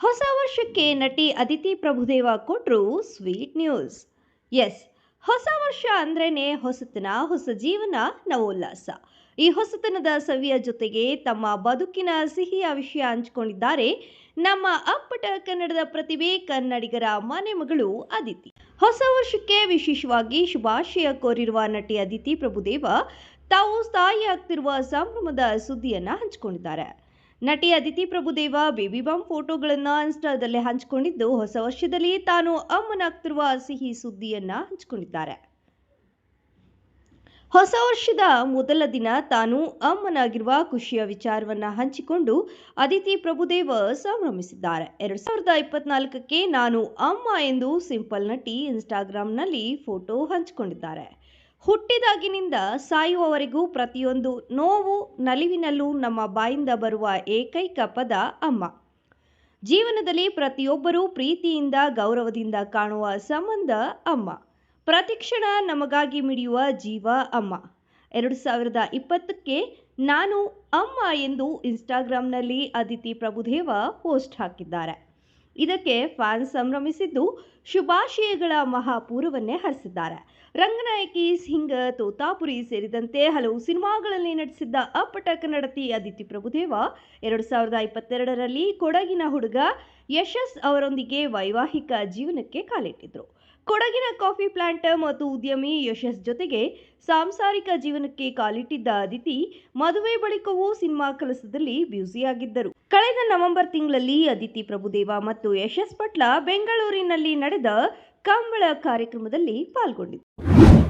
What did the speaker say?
ಹೊಸ ವರ್ಷಕ್ಕೆ ನಟಿ ಅದಿತಿ ಪ್ರಭುದೇವ ಕೊಟ್ಟರು ಸ್ವೀಟ್ ನ್ಯೂಸ್. ಎಸ್, ಹೊಸ ವರ್ಷ ಅಂದ್ರೇನೆ ಹೊಸತನ, ಹೊಸ ಜೀವನ, ನವೋಲ್ಲಾಸ. ಈ ಹೊಸತನದ ಸವಿಯ ಜೊತೆಗೆ ತಮ್ಮ ಬದುಕಿನ ಸಿಹಿಯ ವಿಷಯ ಹಂಚಿಕೊಂಡಿದ್ದಾರೆ ನಮ್ಮ ಅಪ್ಪಟ ಕನ್ನಡದ ಪ್ರತಿಭೆ ಕನ್ನಡಿಗರ ಮನೆ ಮಗಳು ಅದಿತಿ. ಹೊಸ ವರ್ಷಕ್ಕೆ ವಿಶೇಷವಾಗಿ ಶುಭಾಶಯ ಕೋರಿರುವ ನಟಿ ಅದಿತಿ ಪ್ರಭುದೇವ, ತಾವು ಸ್ಥಾಯಿಯಾಗ್ತಿರುವ ಸಂಭ್ರಮದ ಸುದ್ದಿಯನ್ನು ಹಂಚಿಕೊಂಡಿದ್ದಾರೆ. ನಟಿ ಅದಿತಿ ಪ್ರಭುದೇವ ಬೇಬಿ ಬಾಂಬ್ ಫೋಟೋಗಳನ್ನು ಇನ್ಸ್ಟಾದಲ್ಲಿ ಹಂಚಿಕೊಂಡಿದ್ದು ಹೊಸ ವರ್ಷದಲ್ಲಿ ತಾನು ಅಮ್ಮನಾಗ್ತಿರುವ ಸಿಹಿ ಸುದ್ದಿಯನ್ನ ಹಂಚಿಕೊಂಡಿದ್ದಾರೆ. ಹೊಸ ವರ್ಷದ ಮೊದಲ ದಿನ ತಾನು ಅಮ್ಮನಾಗಿರುವ ಖುಷಿಯ ವಿಚಾರವನ್ನ ಹಂಚಿಕೊಂಡು ಅದಿತಿ ಪ್ರಭುದೇವ ಸಂಭ್ರಮಿಸಿದ್ದಾರೆ. ಎರಡ್ ಸಾವಿರದ ಇಪ್ಪತ್ನಾಲ್ಕಕ್ಕೆ ನಾನು ಅಮ್ಮ ಎಂದು ಸಿಂಪಲ್ ನಟಿ ಇನ್ಸ್ಟಾಗ್ರಾಂನಲ್ಲಿ ಫೋಟೋ ಹಂಚಿಕೊಂಡಿದ್ದಾರೆ. ಹುಟ್ಟಿದಾಗಿನಿಂದ ಸಾಯುವವರೆಗೂ ಪ್ರತಿಯೊಂದು ನೋವು ನಲಿವಿನಲ್ಲೂ ನಮ್ಮ ಬಾಯಿಂದ ಬರುವ ಏಕೈಕ ಪದ ಅಮ್ಮ. ಜೀವನದಲ್ಲಿ ಪ್ರತಿಯೊಬ್ಬರೂ ಪ್ರೀತಿಯಿಂದ, ಗೌರವದಿಂದ ಕಾಣುವ ಸಂಬಂಧ ಅಮ್ಮ. ಪ್ರತಿಕ್ಷಣ ನಮಗಾಗಿ ಮಿಡಿಯುವ ಜೀವ ಅಮ್ಮ. ಎರಡು ಸಾವಿರದ ಇಪ್ಪತ್ತಕ್ಕೆ ನಾನು ಅಮ್ಮ ಎಂದು ಇನ್ಸ್ಟಾಗ್ರಾಂನಲ್ಲಿ ಅದಿತಿ ಪ್ರಭುದೇವ ಪೋಸ್ಟ್ ಹಾಕಿದ್ದಾರೆ. ಇದಕ್ಕೆ ಫ್ಯಾನ್ಸ್ ಸಂಭ್ರಮಿಸಿದ್ದು ಶುಭಾಶಯಗಳ ಮಹಾಪೂರವನ್ನೇ ಹರಿಸಿದ್ದಾರೆ. ರಂಗನಾಯಕಿ, ಸಿಂಗ, ತೋತಾಪುರಿ ಸೇರಿದಂತೆ ಹಲವು ಸಿನಿಮಾಗಳಲ್ಲಿ ನಟಿಸಿದ್ದ ಅಪ್ಪಟ ಕನ್ನಡತಿ ಅದಿತಿ ಪ್ರಭುದೇವ, ಎರಡು ಸಾವಿರದ ಇಪ್ಪತ್ತೆರಡರಲ್ಲಿ ಕೊಡಗಿನ ಹುಡುಗ ಯಶಸ್ ಅವರೊಂದಿಗೆ ವೈವಾಹಿಕ ಜೀವನಕ್ಕೆ ಕಾಲಿಟ್ಟಿದ್ರು. ಕೊಡಗಿನ ಕಾಫಿ ಪ್ಲಾಂಟ್ ಮತ್ತು ಉದ್ಯಮಿ ಯಶಸ್ ಜೊತೆಗೆ ಸಾಂಸಾರಿಕ ಜೀವನಕ್ಕೆ ಕಾಲಿಟ್ಟಿದ್ದ ಅದಿತಿ, ಮದುವೆ ಬಳಿಕವೂ ಸಿನಿಮಾ ಕೆಲಸದಲ್ಲಿ ಬ್ಯುಸಿಯಾಗಿದ್ದರು. ಕಳೆದ ನವೆಂಬರ್ ತಿಂಗಳಲ್ಲಿ ಅದಿತಿ ಪ್ರಭುದೇವ ಮತ್ತು ಯಶಸ್ ಪಟ್ಲ ಬೆಂಗಳೂರಿನಲ್ಲಿ ನಡೆದ ಕಂಬಳ ಕಾರ್ಯಕ್ರಮದಲ್ಲಿ ಪಾಲ್ಗೊಂಡಿದ್ದರು.